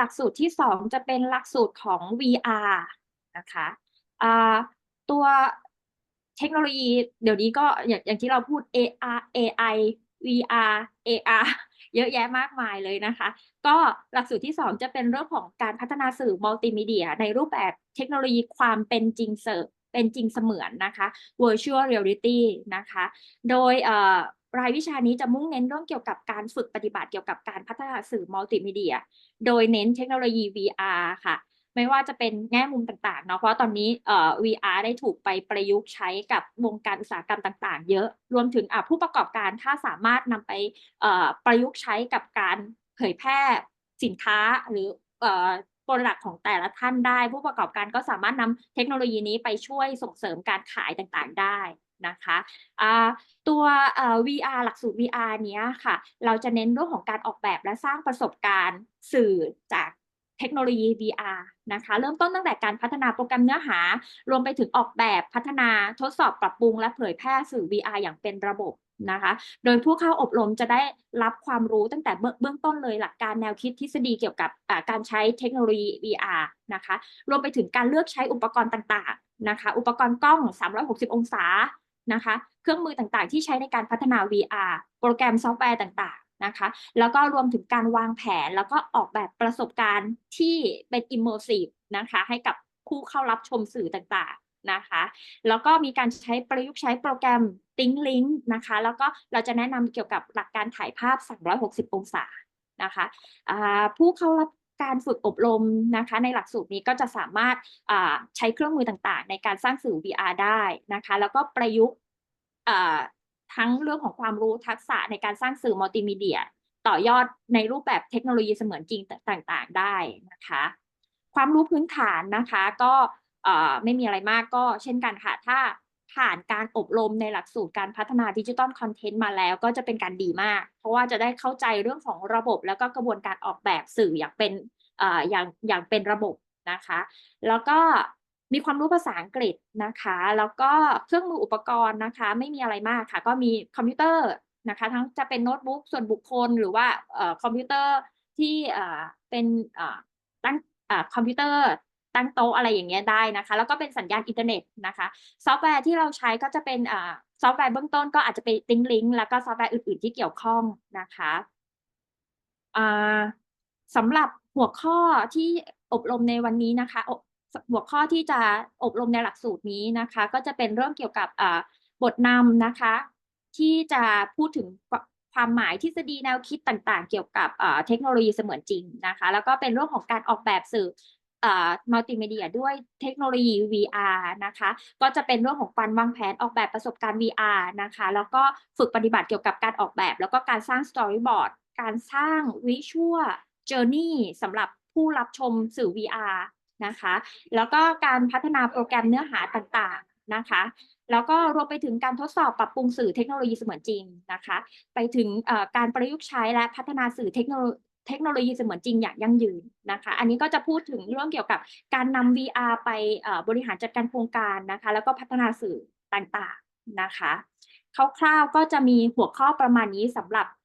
หลักสูตรที่สองจะเป็นหลักสูตรของ VR นะคะตัวเทคโนโลยีเดี๋ยวนี้ก็อย่างอย่างที่เราพูด AR AI VR AR เยอะแยะมากมายเลยนะคะ ก็หลักสูตรที่สองจะเป็นเรื่องของการพัฒนาสื่อมัลติมีเดีย ในรูปแบบเทคโนโลยีความเป็นจริงเสริมเป็นจริงเสมือนนะคะ virtual reality นะคะ โดยเอ่อ รายวิชานี้จะมุ่งเน้นเรื่องเกี่ยวกับการฝึกปฏิบัติเกี่ยวกับการพัฒนาสื่อมัลติมีเดีย โดยเน้นเทคโนโลยี VR ค่ะ ไม่ว่าจะเป็นแง่มุมต่างๆเนาะ เพราะตอนนี้เอ่อ VR ได้ถูกไปประยุกต์ใช้กับวงการอุตสาหกรรมต่างๆ เยอะ รวมถึงอ่ผู้ประกอบการถ้าสามารถนำไปเอ่อประยุกต์ใช้กับการเผยแพร่สินค้าหรือเอ่อโปรดักของแต่ละท่านได้ ผู้ประกอบการก็สามารถนำเทคโนโลยีนี้ไปช่วยส่งเสริมการขายต่างๆ ได้ นะคะตัว VR หลักสูตร VR เนี้ยค่ะ เราจะเน้นเรื่องของการออกแบบและสร้างประสบการณ์สื่อจากเทคโนโลยี VR นะคะ เริ่มต้นตั้งแต่การพัฒนาโปรแกรมเนื้อหา รวมไปถึงออกแบบพัฒนาทดสอบปรับปรุง และเผยแพร่สื่อ VR อย่างเป็นระบบนะคะ โดยผู้เข้าอบรมจะได้รับความรู้ตั้งแต่เบื้องต้นเลยหลักการแนวคิดทฤษฎีเกี่ยวกับการใช้เทคโนโลยี VR นะคะ รวมไปถึงการเลือกใช้อุปกรณ์ต่างๆนะคะ อุปกรณ์กล้อง 360 องศา นะคะ เครื่องมือต่างๆ ที่ใช้ในการพัฒนา VR โปรแกรมซอฟต์แวร์ต่างๆนะคะ แล้วก็รวมถึงการวางแผน แล้วก็ออกแบบประสบการณ์ที่เป็น immersive นะคะ ให้กับผู้เข้ารับชมสื่อต่างๆนะคะ แล้วก็มีการใช้ประยุกต์ใช้โปรแกรม Think Link นะคะ แล้วก็เราจะแนะนำเกี่ยวกับหลักการถ่ายภาพ 360 องศานะคะผู้เข้ารับ การฝึกอบรมนะคะ ในหลักสูตรนี้ก็จะสามารถใช้เครื่องมือต่างๆ ในการสร้างสื่อ VR ได้นะคะ แล้วก็ประยุกต์ทั้งเรื่องของความรู้ทักษะในการสร้างสื่อมัลติมีเดีย ต่อยอดในรูปแบบเทคโนโลยีเสมือนจริงต่างๆ ได้นะคะ ความรู้พื้นฐานนะคะก็ไม่มีอะไรมากก็เช่นกันค่ะถ้า ผ่านการอบรมในหลักสูตรการพัฒนาดิจิตอลคอนเทนต์มาแล้วก็จะเป็นการดีมาก เพราะว่าจะได้เข้าใจเรื่องของระบบแล้วก็กระบวนการออกแบบสื่ออย่างเป็นออย่างอย่างเป็นระบบนะคะ แล้วก็มีความรู้ภาษาอังกฤษนะคะ แล้วก็เครื่องมืออุปกรณ์นะคะ ไม่มีอะไรมากค่ะ ก็มีคอมพิวเตอร์นะคะ ทั้งจะเป็นโน้ตบุ๊กส่วนบุคคล หรือว่าคอมพิวเตอร์ที่เป็นตั้งคอมพิวเตอร์ ตั้งโต๊ะอะไรอย่างเงี้ยได้นะคะ แล้วก็เป็นสัญญาณอินเทอร์เน็ตนะคะ ซอฟต์แวร์ที่เราใช้ก็จะเป็นซอฟต์แวร์เบื้องต้นก็อาจจะเป็น Think Link แล้วก็ซอฟต์แวร์อื่น ๆ ที่เกี่ยวข้องนะคะสำหรับหัวข้อที่อบรมในวันนี้นะคะ หัวข้อที่จะอบรมในหลักสูตรนี้นะคะ ก็จะเป็นเรื่องเกี่ยวกับบทนำนะคะ ที่จะพูดถึงความหมายทฤษฎีแนวคิดต่างๆ เกี่ยวกับเทคโนโลยีเสมือนจริงนะคะ แล้วก็เป็นเรื่องของการออกแบบสื่อ มัลติมีเดียด้วยเทคโนโลยี VR นะคะ ก็จะเป็นเรื่องของการวางแผนออกแบบประสบการณ์ VR นะคะ แล้วก็ฝึกปฏิบัติเกี่ยวกับการออกแบบ แล้วก็การสร้าง Storyboard การสร้าง Visual Journey สำหรับผู้รับชมสื่อ VR นะคะ แล้วก็การพัฒนาโปรแกรมเนื้อหาต่างๆนะคะ แล้วก็รวมไปถึงการทดสอบปรับปรุงสื่อเทคโนโลยีเสมือนจริงนะคะ ไปถึงการประยุกต์ใช้และพัฒนาสื่อเทคโนโลยี เทคโนโลยีเสมือนจริงอย่างยั่งยืนนะคะ อันนี้ก็จะพูดถึงเรื่องเกี่ยวกับการนำ VR ไปบริหารจัดการโครงการนะคะ แล้วก็พัฒนาสื่อต่างๆนะคะคร่าวๆก็จะมีหัวข้อประมาณนี้สำหรับ